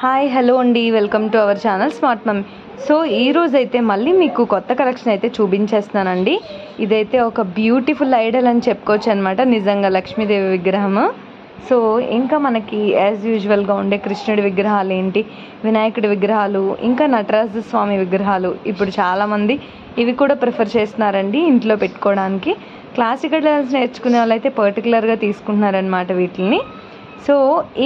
Hi hello అండి. Welcome to our channel smart mom so ఈ రోజైతే అయితే మళ్ళీ మీకు కొత్త కలెక్షన్ అయితే చూపించేస్తున్నానండి. ఇదైతే ఒక బ్యూటిఫుల్ ఐడల్ అని చెప్పుకోవచ్చు అనమాట నిజంగా లక్ష్మీదేవి విగ్రహము. సో ఇంకా మనకి యాజ్ యూజువల్గా ఉండే కృష్ణుడి విగ్రహాలు ఏంటి? వినాయకుడి విగ్రహాలు ఇంకా నటరాజ స్వామి విగ్రహాలు. ఇప్పుడు చాలామంది ఇవి కూడా ప్రిఫర్ చేస్తున్నారండి ఇంట్లో పెట్టుకోవడానికి. క్లాసికల్ డ్యాన్స్ నేర్చుకునే వాళ్ళైతే పర్టికులర్గా తీసుకుంటున్నారనమాట వీటిని సో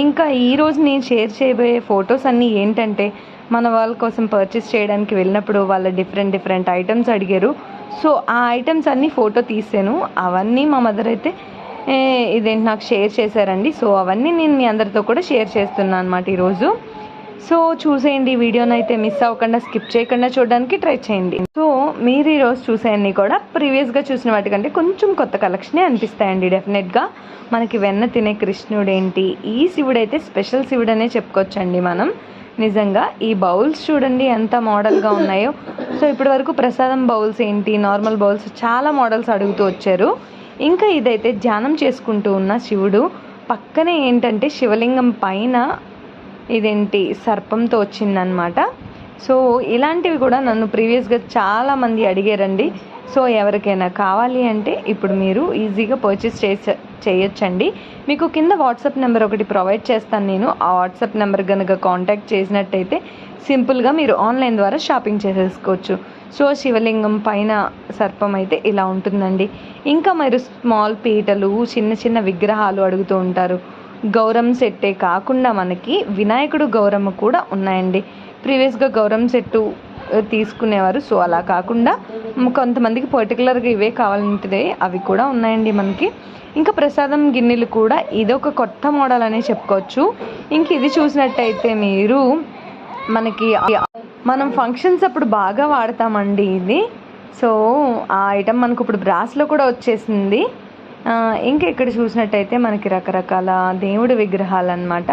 ఇంకా ఈరోజు నేను షేర్ చేయబోయే ఫొటోస్ అన్నీ ఏంటంటే మన వాళ్ళ కోసం పర్చేస్ చేయడానికి వెళ్ళినప్పుడు వాళ్ళ డిఫరెంట్ డిఫరెంట్ ఐటమ్స్ అడిగారు. సో ఆ ఐటమ్స్ అన్నీ ఫోటో తీసాను. అవన్నీ మా మదర్ అయితే ఇదేంటి నాకు షేర్ చేశారండి? సో అవన్నీ నేను మీ అందరితో కూడా షేర్ చేస్తున్నాను అనమాట ఈరోజు సో చూసేయండి ఈ వీడియోని అయితే మిస్ అవ్వకుండా స్కిప్ చేయకుండా చూడడానికి ట్రై చేయండి. సో మీరు ఈరోజు చూసేయండి కూడా ప్రీవియస్గా చూసిన వాటికంటే కొంచెం కొత్త కలెక్షనే అనిపిస్తాయండి డెఫినెట్గా మనకి వెన్న తినే కృష్ణుడు ఏంటి ఈ శివుడు అయితే స్పెషల్ శివుడు అనే చెప్పుకోవచ్చండి మనం. నిజంగా ఈ బౌల్స్ చూడండి ఎంత మోడల్గా ఉన్నాయో. సో ఇప్పటి వరకు ప్రసాదం బౌల్స్ ఏంటి నార్మల్ బౌల్స్ చాలా మోడల్స్ అడుగుతూ వచ్చారు. ఇంకా ఇదైతే ధ్యానం చేసుకుంటూ ఉన్న శివుడు. పక్కనే ఏంటంటే శివలింగం పైన ఇదేంటి సర్పంతో వచ్చిందనమాట సో ఇలాంటివి కూడా నన్ను ప్రీవియస్గా చాలామంది అడిగారండి. సో ఎవరికైనా కావాలి అంటే ఇప్పుడు మీరు ఈజీగా పర్చేస్ చేస చేయొచ్చండి. మీకు కింద వాట్సాప్ నెంబర్ ఒకటి ప్రొవైడ్ చేస్తాను నేను. ఆ వాట్సాప్ నెంబర్ కనుక కాంటాక్ట్ చేసినట్టయితే సింపుల్గా మీరు ఆన్లైన్ ద్వారా షాపింగ్ చేసేసుకోవచ్చు. సో శివలింగం పైన సర్పం అయితే ఇలా ఉంటుందండి. ఇంకా మీరు స్మాల్ పీటలు చిన్న చిన్న విగ్రహాలు అడుగుతూ ఉంటారు. గౌరం సెట్టే కాకుండా మనకి వినాయకుడు గౌరమ్మ కూడా ఉన్నాయండి. ప్రీవియస్గా గౌరమ్ సెట్టు తీసుకునేవారు. సో అలా కాకుండా కొంతమందికి పర్టికులర్గా ఇవే కావాలంటే అవి కూడా ఉన్నాయండి మనకి. ఇంకా ప్రసాదం గిన్నెలు కూడా ఇదొక కొత్త మోడల్ అనే చెప్పుకోవచ్చు. ఇంక ఇది చూసినట్టయితే మీరు మనకి మనం ఫంక్షన్స్ అప్పుడు బాగా వాడతామండి ఇది. సో ఆ ఐటమ్ మనకు ఇప్పుడు బ్రాస్లో కూడా వచ్చేసింది. ఇంకా ఇక్కడ చూసినట్టయితే మనకి రకరకాల దేవుడి విగ్రహాలు అనమాట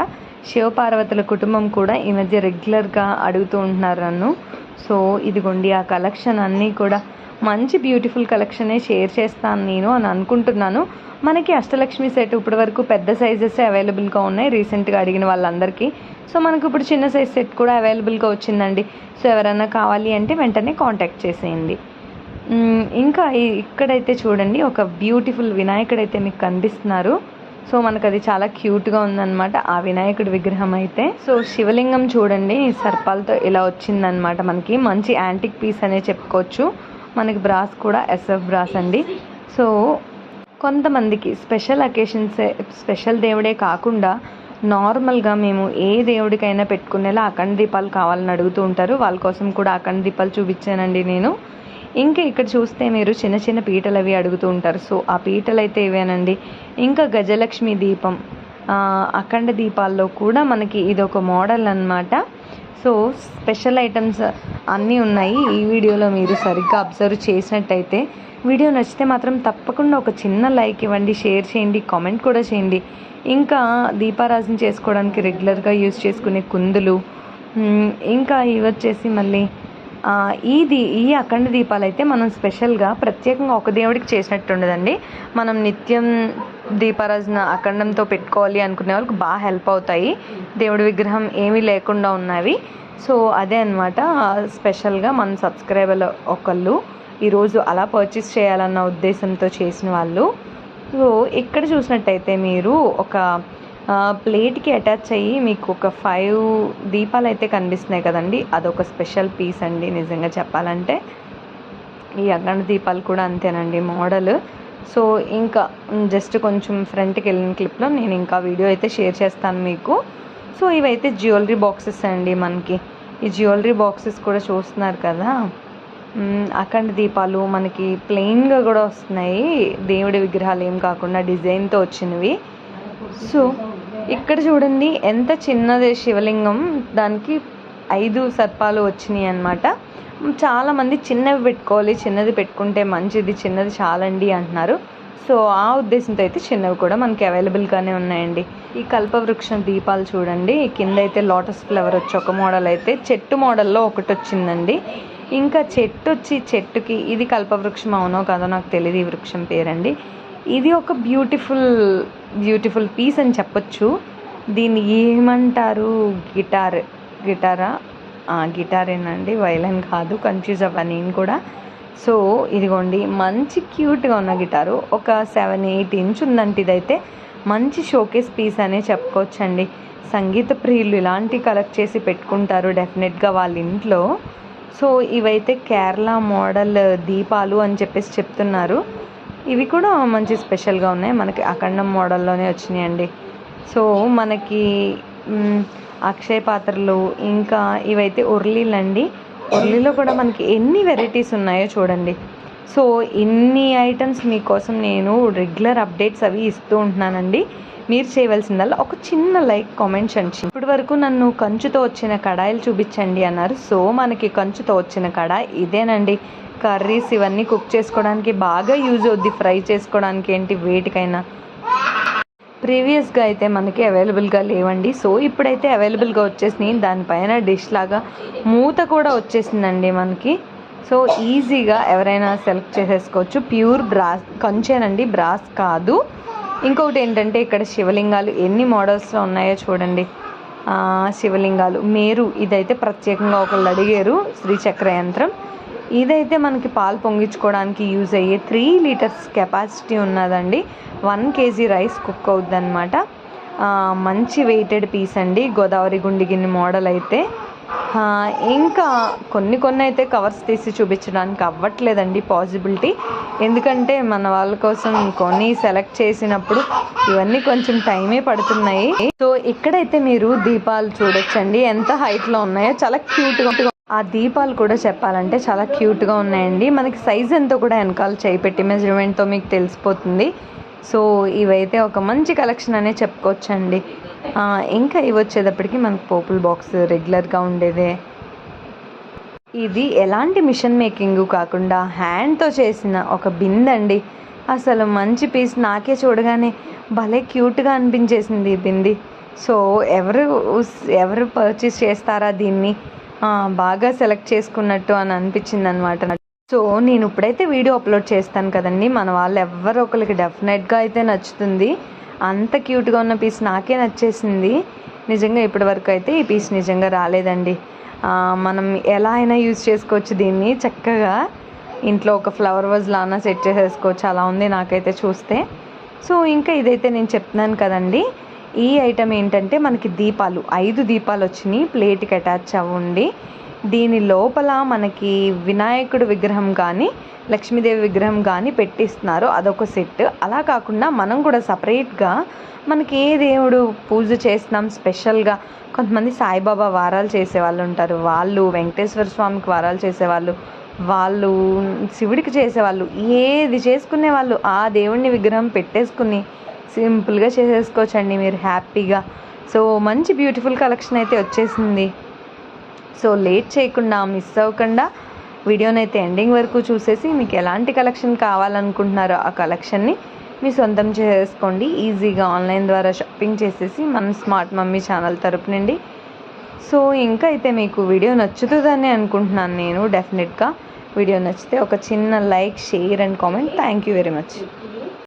శివపార్వతుల కుటుంబం కూడా ఈ మధ్య రెగ్యులర్గా అడుగుతూ ఉంటున్నారు నన్ను. సో ఇదిగోండి ఆ కలెక్షన్ అన్నీ కూడా మంచి బ్యూటిఫుల్ కలెక్షనే షేర్ చేస్తాను నేను అని అనుకుంటున్నాను. మనకి అష్టలక్ష్మి సెట్ ఇప్పటి వరకు పెద్ద సైజెస్ అవైలబుల్గా ఉన్నాయి రీసెంట్గా అడిగిన వాళ్ళందరికీ. సో మనకు ఇప్పుడు చిన్న సైజ్ సెట్ కూడా అవైలబుల్గా వచ్చిందండి. సో ఎవరైనా కావాలి అంటే వెంటనే కాంటాక్ట్ చేసేయండి. ఇంకా ఇక్కడైతే చూడండి ఒక బ్యూటిఫుల్ వినాయకుడు అయితే మీకు కనిపిస్తున్నారు. సో మనకు అది చాలా క్యూట్గా ఉందన్నమాట ఆ వినాయకుడి విగ్రహం అయితే. సో శివలింగం చూడండి సర్పాలతో ఇలా వచ్చిందనమాట మనకి. మంచి యాంటిక్ పీస్ అనే చెప్పుకోవచ్చు. మనకి బ్రాస్ కూడా ఎస్ఎఫ్ బ్రాస్ అండి. సో కొంతమందికి స్పెషల్ అకేషన్స్ స్పెషల్ దేవుడే కాకుండా నార్మల్గా మేము ఏ దేవుడికైనా పెట్టుకునేలా అఖండ దీపాలు కావాలని అడుగుతూ ఉంటారు. వాళ్ళ కోసం కూడా అఖండ దీపాలు చూపించానండి నేను. ఇంకా ఇక్కడ చూస్తే మీరు చిన్న చిన్న పీటలు అవి అడుగుతూ ఉంటారు. సో ఆ పీటలు అయితే ఇవేనండి. ఇంకా గజలక్ష్మి దీపం. అఖండ దీపాల్లో కూడా మనకి ఇది ఒక మోడల్ అన్నమాట. సో స్పెషల్ ఐటమ్స్ అన్నీ ఉన్నాయి. ఈ వీడియోలో మీరు సరిగ్గా అబ్జర్వ్ చేసినట్టయితే వీడియో నచ్చితే మాత్రం తప్పకుండా ఒక చిన్న లైక్ ఇవ్వండి షేర్ చేయండి కామెంట్ కూడా చేయండి. ఇంకా దీపారాజన చేసుకోవడానికి రెగ్యులర్గా యూజ్ చేసుకునే కుందులు. ఇంకా ఇవి వచ్చేసి మళ్ళీ ఈ దీ ఈ అఖండ దీపాలు అయితే మనం స్పెషల్గా ప్రత్యేకంగా ఒక దేవుడికి చేసినట్టు ఉండదండి. మనం నిత్యం దీపారాజన అఖండంతో పెట్టుకోవాలి అనుకునే వాళ్ళకి బాగా హెల్ప్ అవుతాయి. దేవుడి విగ్రహం ఏమీ లేకుండా ఉన్నవి. సో అదే అనమాట స్పెషల్గా మన సబ్స్క్రైబర్ ఒకళ్ళు ఈరోజు అలా పర్చేస్ చేయాలన్న ఉద్దేశంతో చేసిన వాళ్ళు. సో ఇక్కడ చూసినట్టయితే మీరు ఒక ప్లేట్కి అటాచ్ అయ్యి మీకు ఒక ఫైవ్ దీపాలు అయితే కనిపిస్తున్నాయి కదండి. అదొక స్పెషల్ పీస్ అండి నిజంగా చెప్పాలంటే. ఈ అఖండ దీపాలు కూడా అంతేనండి మోడల్. సో ఇంకా జస్ట్ కొంచెం ఫ్రంట్కి వెళ్ళిన క్లిప్లో నేను ఇంకా వీడియో అయితే షేర్ చేస్తాను మీకు. సో ఇవైతే జ్యువెలరీ బాక్సెస్ అండి మనకి. ఈ జ్యువెలరీ బాక్సెస్ కూడా చూస్తున్నారు కదా. అఖండ దీపాలు మనకి ప్లెయిన్గా కూడా వస్తున్నాయి. దేవుడి విగ్రహాలు ఏం కాకుండా డిజైన్తో వచ్చినవి. సో ఇక్కడ చూడండి ఎంత చిన్నది శివలింగం. దానికి ఐదు సర్పాలు వచ్చినాయి అన్నమాట. చాలామంది చిన్నవి పెట్టుకోవాలి చిన్నది పెట్టుకుంటే మంచిది చిన్నది చాలండి అంటున్నారు. సో ఆ ఉద్దేశంతో అయితే చిన్నవి కూడా మనకి అవైలబుల్గానే ఉన్నాయండి. ఈ కల్పవృక్షం దీపాలు చూడండి కింద అయితే లోటస్ ఫ్లవర్ వచ్చి ఒక మోడల్ అయితే చెట్టు మోడల్లో ఒకటి వచ్చిందండి. ఇంకా చెట్టు వచ్చి చెట్టుకి ఇది కల్పవృక్షం అవునో కాదో నాకు తెలియదు ఈ వృక్షం పేరండి. ఇది ఒక బ్యూటిఫుల్ బ్యూటిఫుల్ పీస్ అని చెప్పొచ్చు. దీన్ని ఏమంటారు? గిటార్ గిటారా? ఆ, గిటారేనండి. వైలన్ కాదు కన్ఫ్యూజ్ అవ్వ నేను కూడా. సో ఇదిగోండి మంచి క్యూట్గా ఉన్న గిటారు. ఒక సెవెన్ ఎయిట్ ఇంచ్ ఉందంటే ఇదైతే మంచి షోకేస్ పీస్ అనే చెప్పుకోవచ్చండి. సంగీత ప్రియులు ఇలాంటి కలెక్ట్ చేసి పెట్టుకుంటారు డెఫినెట్గా వాళ్ళ ఇంట్లో. సో ఇవైతే కేరళ మోడల్ దీపాలు అని చెప్పేసి చెప్తున్నారు. ఇవి కూడా మంచి స్పెషల్గా ఉన్నాయి. మనకి అఖండం మోడల్లోనే వచ్చినాయండి. సో మనకి అక్షయ పాత్రలు ఇంకా ఇవైతే ఉర్లీలండి ఉర్లీలో కూడా మనకి ఎన్ని వెరైటీస్ ఉన్నాయో చూడండి. సో ఇన్ని ఐటమ్స్ మీకోసం నేను రెగ్యులర్ అప్డేట్స్ అవి ఇస్తూ ఉంటున్నానండి. మీరు చేయవలసిందల్లా ఒక చిన్న లైక్ కామెంట్ చేయండి ఇప్పటి వరకు నన్ను కంచుతో వచ్చిన కడాయిలు చూపించండి అన్నారు. సో మనకి కంచుతో వచ్చిన కడాయి ఇదేనండి. కర్రీస్ ఇవన్నీ కుక్ చేసుకోవడానికి బాగా యూజ్ అవుద్ది ఫ్రై చేసుకోవడానికి ఏంటి వేటికైనా. ప్రీవియస్గా అయితే మనకి అవైలబుల్గా లేవండి. సో ఇప్పుడైతే అవైలబుల్గా వచ్చేసినాయి. దానిపైన డిష్ లాగా మూత కూడా వచ్చేసిందండి మనకి. సో ఈజీగా ఎవరైనా సెలెక్ట్ చేసేసుకోవచ్చు. ప్యూర్ బ్రాస్ కంచేనండి బ్రాస్ కాదు. ఇంకొకటి ఏంటంటే ఇక్కడ శివలింగాలు ఎన్ని మోడల్స్లో ఉన్నాయో చూడండి. శివలింగాలు మేరు ఇదైతే ప్రత్యేకంగా ఒకళ్ళు అడిగారు. శ్రీచక్ర యంత్రం ఇదైతే మనకి పాలు పొంగించుకోవడానికి యూజ్ అయ్యే త్రీ లీటర్స్ కెపాసిటీ ఉన్నదండి. వన్ కేజీ రైస్ కుక్ అవుద్ది అనమాట మంచి వెయిటెడ్ పీస్ అండి. గోదావరి గుండి గిన్నె మోడల్ అయితే. ఇంకా కొన్ని కొన్ని అయితే కవర్స్ తీసి చూపించడానికి అవ్వట్లేదండి పాసిబిలిటీ ఎందుకంటే మన వాళ్ళ కోసం కొన్ని సెలెక్ట్ చేసినప్పుడు ఇవన్నీ కొంచెం టైమే పడుతున్నాయి. సో ఇక్కడైతే మీరు దీపాలు చూడొచ్చండి. ఎంత హైట్లో ఉన్నాయో చాలా క్యూట్గా ఆ దీపాలు కూడా చెప్పాలంటే చాలా క్యూట్గా ఉన్నాయండి. మనకి సైజ్ ఎంతో కూడా వెనకాల చేయి పెట్టి మెజర్మెంట్తో మీకు తెలిసిపోతుంది. సో ఇవైతే ఒక మంచి కలెక్షన్ అనే చెప్పుకోవచ్చండి. ఇంకా ఇవి వచ్చేటప్పటికి మనకు పోపుల్ బాక్స్ రెగ్యులర్గా ఉండేదే. ఇది ఎలాంటి మిషన్ మేకింగ్ కాకుండా హ్యాండ్తో చేసిన ఒక బిందండి. అసలు మంచి పీస్ నాకే చూడగానే భలే క్యూట్గా అనిపించేసింది ఈ బింది. సో ఎవరు ఎవరు పర్చేస్ చేస్తారా దీన్ని? బాగా సెలెక్ట్ చేసుకున్నట్టు అని అనిపించింది అనమాట సో నేను ఇప్పుడైతే వీడియో అప్లోడ్ చేస్తాను కదండి. మన వాళ్ళు ఎవరో ఒకరికి డెఫినెట్గా అయితే నచ్చుతుంది. అంత క్యూట్గా ఉన్న పీస్ నాకే నచ్చేసింది. నిజంగా ఇప్పటి వరకు అయితే ఈ పీస్ నిజంగా రాలేదండి. మనం ఎలా అయినా యూజ్ చేసుకోవచ్చు దీన్ని. చక్కగా ఇంట్లో ఒక ఫ్లవర్ వాజ్ లానా సెట్ చేసేసుకోవచ్చు. అలా ఉంది నాకైతే చూస్తే. సో ఇంకా ఇదైతే నేను చెప్తున్నాను కదండి. ఈ ఐటమ్ ఏంటంటే మనకి దీపాలు. ఐదు దీపాలు వచ్చినాయి. ప్లేట్కి అటాచ్ అవ్వండి. దీని లోపల మనకి వినాయకుడు విగ్రహం కానీ లక్ష్మీదేవి విగ్రహం కానీ పెట్టిస్తున్నారు. అదొక సెట్. అలా కాకుండా మనం కూడా సపరేట్గా మనకి ఏ దేవుడు పూజ చేస్తున్నాం స్పెషల్గా కొంతమంది సాయిబాబా వారాలు చేసే వాళ్ళు ఉంటారు. వాళ్ళు వెంకటేశ్వర స్వామికి వారాలు చేసేవాళ్ళు. వాళ్ళు శివుడికి చేసేవాళ్ళు. ఏది చేసుకునే వాళ్ళు ఆ దేవుడిని విగ్రహం పెట్టేసుకుని సింపుల్గా చేసేసుకోవచ్చండి మీరు హ్యాపీగా. సో మంచి బ్యూటిఫుల్ కలెక్షన్ అయితే వచ్చేసింది. సో లేట్ చేయకుండా మిస్ అవ్వకుండా వీడియోని అయితే ఎండింగ్ వరకు చూసేసి మీకు ఎలాంటి కలెక్షన్ కావాలనుకుంటున్నారో ఆ కలెక్షన్ని మీ సొంతం చేసుకోండి. ఈజీగా ఆన్లైన్ ద్వారా షాపింగ్ చేసేసి మన స్మార్ట్ మమ్మీ ఛానల్ తరపు నుండి. సో ఇంకా అయితే మీకు వీడియో నచ్చుతుందని అనుకుంటున్నాను నేను డెఫినెట్గా. వీడియో నచ్చితే ఒక చిన్న like share and comment. Thank you very much.